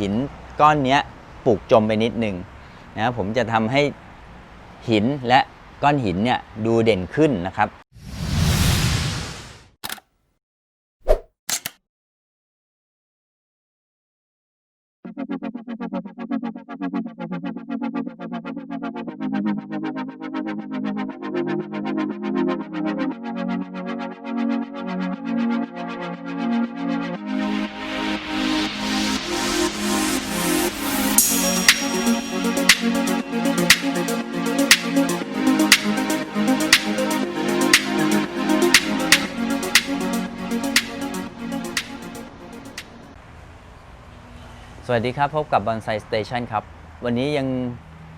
หินก้อนนี้ปลูกจมไปนิดหนึ่งนะครับผมจะทำให้หินและก้อนหินเนี่ยดูเด่นขึ้นนะครับ วัสดีครับ พบกับ Bonsai Station ครับ วันนี้ยัง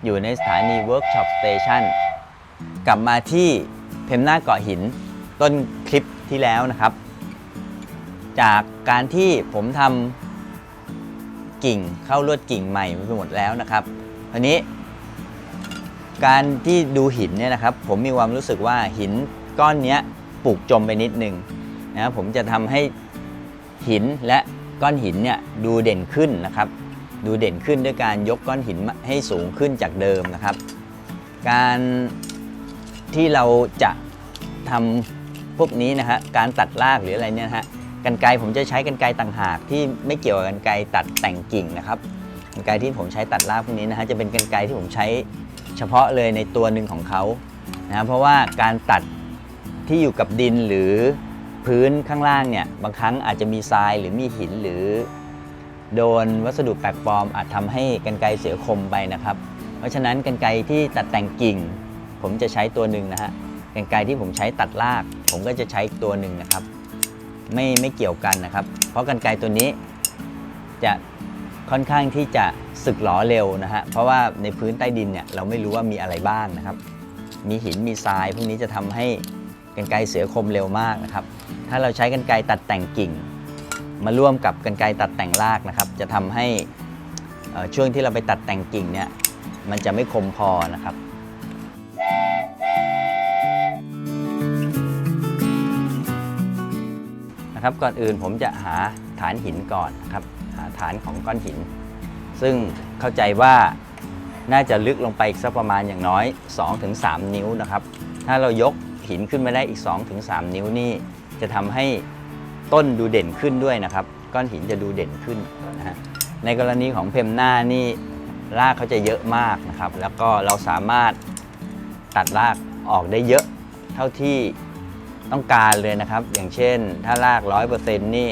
อยู่ในสถานี Workshop Station กลับมาที่เพมหน้าเกาะหินต้นคลิปที่แล้วนะครับ จากการที่ผมทำกิ่งเข้าลวดกิ่งใหม่ไปหมดแล้วนะครับทีนี้ การที่ดูหินเนี่ยนะครับ ผมมีความรู้สึกว่าหินก้อนนี้ปลูกจมไปนิดนึงนะครับผมจะทำให้หินและ ก้อนหินเนี่ยดูเด่นขึ้นนะครับ ดูเด่นขึ้นด้วยการยกก้อนหินให้สูงขึ้นจากเดิมนะครับ การที่เราจะทำพวกนี้นะฮะการตัดรากหรืออะไรเนี่ยฮะกันไกผมจะใช้กันไกต่างหากที่ไม่เกี่ยวกับกันไกตัดแต่งกิ่งนะครับกันไกที่ผมใช้ตัดรากพวกนี้นะฮะจะเป็นกันไกที่ผมใช้เฉพาะเลยในตัวหนึ่งของเขานะเพราะว่าการตัดที่อยู่กับดินหรือ พื้นข้างล่างเนี่ยบางครั้งอาจจะมีทรายหรือมีหินหรือ โดนวัสดุแปลกปลอมอาจทำให้กันไกรเสียคมไปนะครับ เพราะฉะนั้นกันไกรที่ตัดแต่งกิ่ง ผมจะใช้ตัวหนึ่งนะฮะกันไกรที่ผมใช้ตัดราก ผมก็จะใช้อีกตัวหนึ่งนะครับ ไม่ไม่เกี่ยวกันนะครับ เพราะกันไกรตัวนี้จะค่อนข้างที่จะสึกหลอเร็วนะฮะเพราะว่าในพื้นใต้ดินเนี่ยเราไม่รู้ว่ามีอะไรบ้างนะครับ มีหินมีทรายพวกนี้จะทำให้ กันไกรเสียคมเร็วมากนะครับ ถ้าเราใช้กันไกรตัดแต่งกิ่ง มาร่วมกับกันไกรตัดแต่งรากนะครับ จะทำให้ช่วงที่เราไปตัดแต่งกิ่งเนี่ยมันจะไม่คมพอนะครับนะครับก่อนอื่นผมจะหาฐานหินก่อนนะครับหาฐานของก้อนหิน ซึ่งเข้าใจว่าน่าจะลึกลงไปอีกสักประมาณอย่างน้อย 2-3 นิ้วนะครับ ถ้าเรายก หินขึ้นมาได้อีก 2-3 นิ้วนี่จะทำให้ต้นดูเด่นขึ้นด้วยนะครับ ก้อนหินจะดูเด่นขึ้นนะฮะในกรณีของเพมหน้านี่รากเขาจะเยอะมากนะครับ แล้วก็เราสามารถตัดรากออกได้เยอะเท่าที่ต้องการเลยนะครับ อย่างเช่น ถ้าราก 100%นี่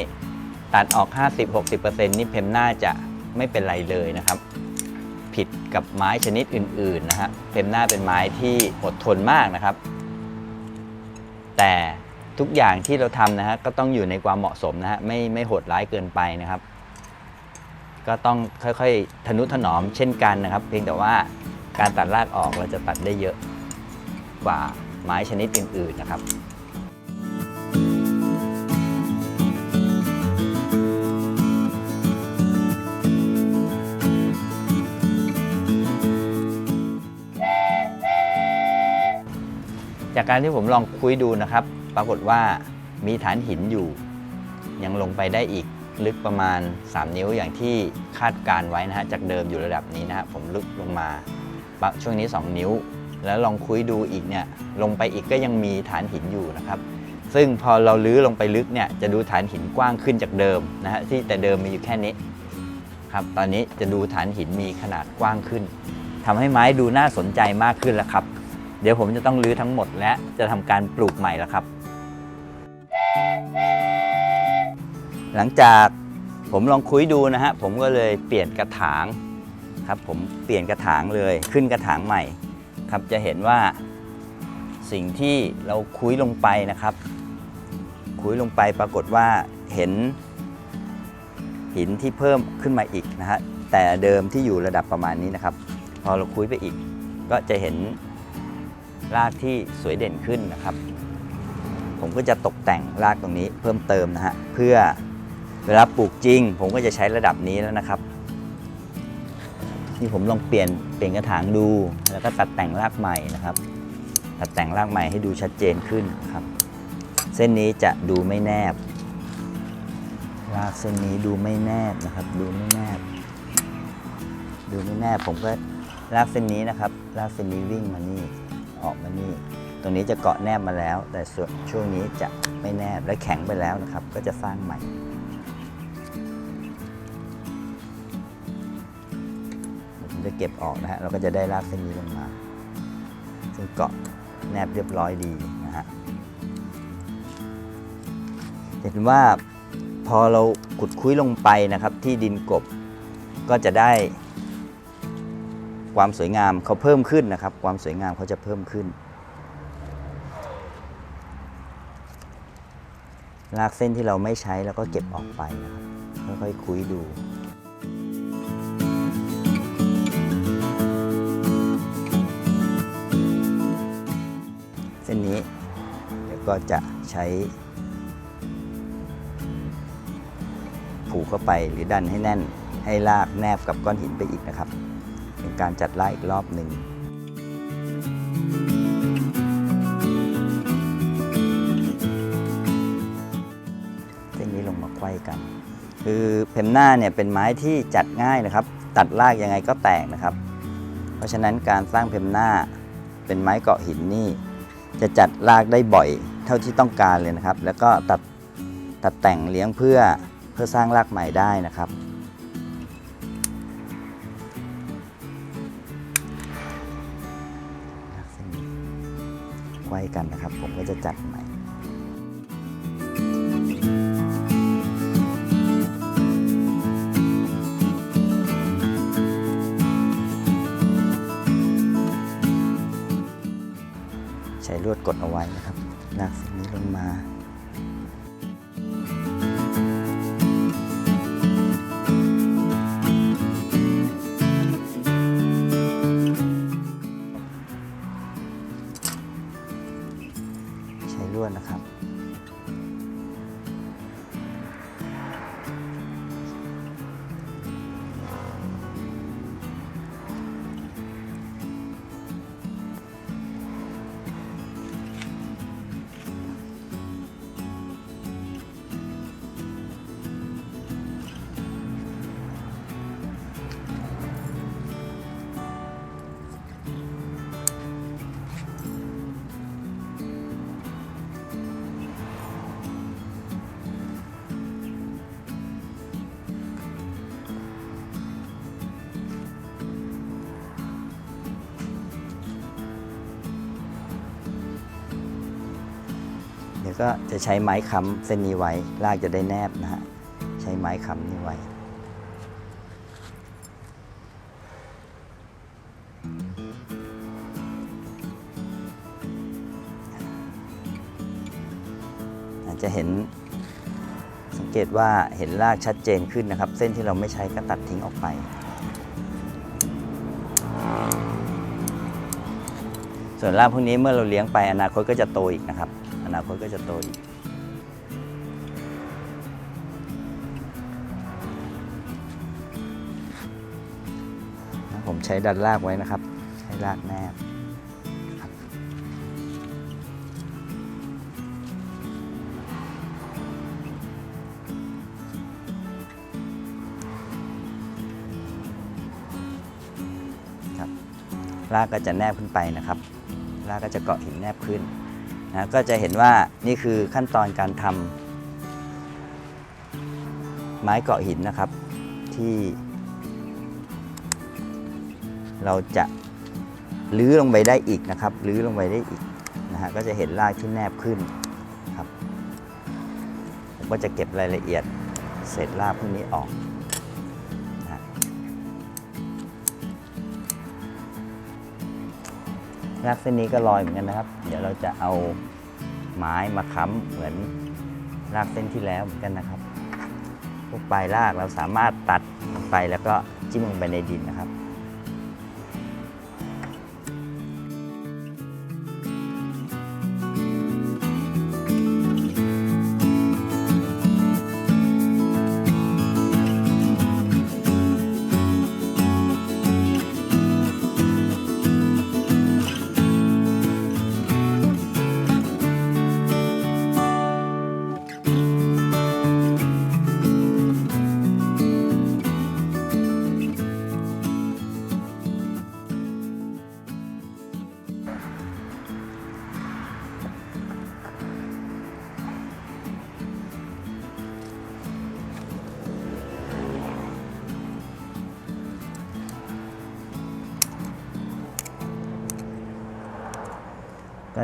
ตัดออก 50-60%นี่เพมหน่าจะไม่เป็นไรเลยนะครับ ผิดกับไม้ชนิดอื่นๆนะฮะเพมหน่าเป็นไม้ที่อดทนมากนะครับ แต่ทุกอย่างที่เราทำนะฮะก็ต้องอยู่ในความเหมาะสมนะฮะไม่ไม่โหดร้ายเกินไปนะครับ ก็ต้องค่อยๆทนุถนอมเช่นกันนะครับ เพียงแต่ว่าการตัดรากออกเราจะตัดได้เยอะกว่าไม้ชนิดอื่นๆนะครับ จากการที่ผมลองคุยดูนะครับ ปรากฏว่ามีฐานหินอยู่ ยังลงไปได้อีกลึกประมาณ 3 นิ้วอย่างที่คาดการไว้นะฮะจากเดิมอยู่ระดับนี้นะฮะผมลึกลงมาช่วงนี้ 2 นิ้ว แล้วลองคุยดูอีกเนี่ยลงไปอีกก็ยังมีฐานหินอยู่นะครับ ซึ่งพอเราลื้อลงไปลึกเนี่ยจะดูฐานหินกว้างขึ้นจากเดิมนะฮะที่แต่เดิมมีอยู่แค่นี้ครับตอนนี้จะดูฐานหินมีขนาดกว้างขึ้นทำให้ไม้ดูน่าสนใจมากขึ้นแล้วครับ เดี๋ยวผมจะต้องรื้อทั้งหมดและจะทำการปลูกใหม่แล้วครับ หลังจากผมลองคุยดูนะฮะผมก็เลยเปลี่ยนกระถางครับ ผมเปลี่ยนกระถางเลยขึ้นกระถางใหม่ครับจะเห็นว่าสิ่งที่เราคุยลงไปนะครับ คุยลงไปปรากฏว่าเห็นหินที่เพิ่มขึ้นมาอีกนะฮะแต่เดิมที่อยู่ระดับประมาณนี้นะครับ พอเราคุยไปอีกก็จะเห็น รากที่สวยเด่นขึ้นนะครับ ผมก็จะตกแต่งรากตรงนี้เพิ่มเติมนะฮะเพื่อเวลาปลูกจริง ผมก็จะใช้ระดับนี้แล้วนะครับนี่ผมลองเปลี่ยนเปลี่ยนกระถางดูแล้วก็ตัดแต่งรากใหม่นะครับ ตัดแต่งรากใหม่ให้ดูชัดเจนขึ้นครับ เส้นนี้จะดูไม่แนบ รากเส้นนี้ดูไม่แนบนะครับ ดูไม่แนบ ดูไม่แน่ผมก็ลากเส้นนี้นะครับลากเส้นนี้วิ่งมานี่ ออกมานี่ ตรงนี้จะเกาะแนบมาแล้ว แต่ส่วนช่วงนี้จะไม่แนบและแข็งไปแล้วนะครับ ก็จะสร้างใหม่ ผมจะเก็บออกนะฮะเราก็จะได้ลากเส้นนี้ลงมา ซึ่งเกาะแนบเรียบร้อยดีนะฮะเห็นว่าพอเราขุดคุ้ยลงไปนะครับที่ดินกบก็จะได้ ความสวยงามเขาเพิ่มขึ้นนะครับ ความสวยงามเขาจะเพิ่มขึ้น ลากเส้นที่เราไม่ใช้แล้วก็เก็บออกไปนะครับค่อยๆคุยดูเส้นนี้เดี๋ยวก็จะใช้ ผูกเข้าไปหรือดันให้แน่นให้ลากแนบกับก้อนหินไปอีกนะครับ การจัดลากอีกรอบหนึ่งเส้นนี้ลงมาไขว้กัน คือเพมหน้าเนี่ยเป็นไม้ที่จัดง่ายนะครับ ตัดลากยังไงก็แตกนะครับ เพราะฉะนั้นการสร้างเพมหน้าเป็นไม้เกาะหินนี่ จะจัดลากได้บ่อยเท่าที่ต้องการเลยนะครับ แล้วก็ตัดตัดแต่งเลี้ยงเพื่อเพื่อสร้างรากใหม่ได้นะครับ ไว้กันนะครับ ผมก็จะจัดใหม่ใช้ลวดกดเอาไว้นะครับลากสิ่งนี้ลงมา ก็จะใช้ไม้ค้ำเส้นนี้ไว้ลากจะได้แนบนะฮะใช้ไม้ค้ำนี่ไว้ อาจจะเห็นสังเกตว่าเห็นรากชัดเจนขึ้นนะครับ เส้นที่เราไม่ใช้ก็ตัดทิ้งออกไปส่วนรากพวกนี้เมื่อเราเลี้ยงไปอนาคตก็จะโตอีกนะครับ อนาคตก็จะโตอีกผมใช้ดันรากไว้นะครับให้รากแนบครับครับรากก็จะแนบขึ้นไปนะครับรากก็จะเกาะหินแนบขึ้น นะก็จะเห็นว่านี่คือขั้นตอนการทำไม้เกาะหินนะครับ ที่ เราจะลื้อลงไปได้อีกนะครับลื้อลงไปได้อีกนะฮะก็จะเห็นรากที่แนบขึ้นครับผมก็จะเก็บรายละเอียดเศษรากพวกนี้ออก รากเส้นนี้ก็ลอยเหมือนกันนะครับ เดี๋ยวเราจะเอาไม้มาค้ำเหมือนรากเส้นที่แล้วเหมือนกันนะครับ พวกปลายรากเราสามารถตัดลงไปแล้วก็จิ้มลงไปในดินนะครับ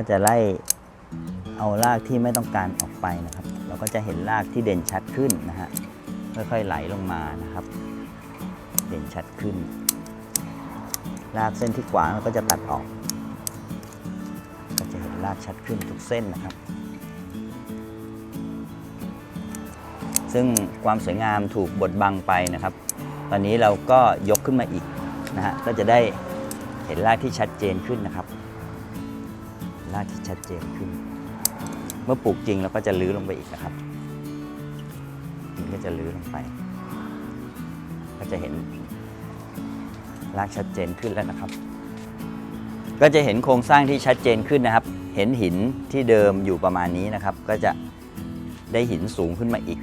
ก็จะไล่เอารากที่ไม่ต้องการออกไปนะครับ เราก็จะเห็นรากที่เด่นชัดขึ้นนะฮะค่อยๆไหลลงมานะครับ เด่นชัดขึ้น รากเส้นที่ขวางเราก็จะตัดออก ก็จะเห็นรากชัดขึ้นทุกเส้นนะครับ ซึ่งความสวยงามถูกบดบังไปนะครับ ตอนนี้เราก็ยกขึ้นมาอีกนะฮะก็จะได้เห็นรากที่ชัดเจนขึ้นนะครับ รากที่ชัดเจนขึ้น เมื่อปลูกจริงเราก็จะลื้อลงไปอีกนะครับนี่ก็จะลื้อลงไป ก็จะเห็นรากชัดเจนขึ้นแล้วนะครับ ก็จะเห็นโครงสร้างที่ชัดเจนขึ้นนะครับ เห็นหินที่เดิมอยู่ประมาณนี้นะครับ ก็จะได้หินสูงขึ้นมาอีก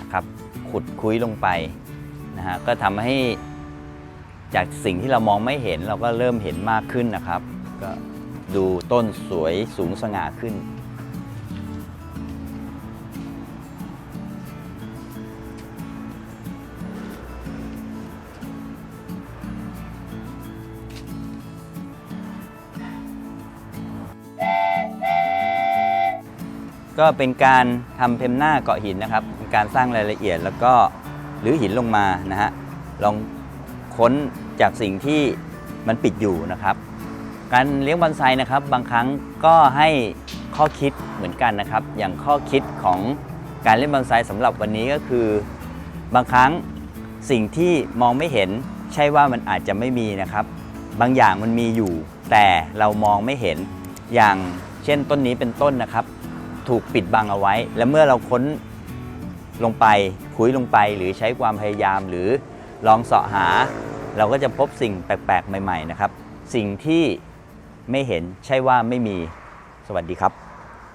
นะครับ ขุดคุยลงไปนะฮะก็ทำให้จากสิ่งที่เรามองไม่เห็นเราก็เริ่มเห็นมากขึ้นนะครับก็ ดูต้นสวยสูงสง่าขึ้น ก็เป็นการทำเพมหน้าเกาะหินนะครับเป็นการสร้างรายละเอียดแล้วก็หรือหินลงมานะฮะลองค้นจากสิ่งที่มันปิดอยู่นะครับ การเลี้ยงบอนไซนะครับ บางครั้งก็ให้ข้อคิดเหมือนกันนะครับ อย่างข้อคิดของการเล่นบอนไซสำหรับวันนี้ก็คือ บางครั้งสิ่งที่มองไม่เห็นใช่ว่ามันอาจจะไม่มีนะครับ บางอย่างมันมีอยู่ แต่เรามองไม่เห็นอย่างเช่นต้นนี้เป็นต้นนะครับ ถูกปิดบังเอาไว้ และเมื่อเราค้นลงไปคุยลงไปหรือใช้ความพยายามหรือลองเสาะหา เราก็จะพบสิ่งแปลกๆ ใหม่ ๆ นะครับ สิ่งที่ ไม่เห็นใช่ว่าไม่มี สวัสดีครับ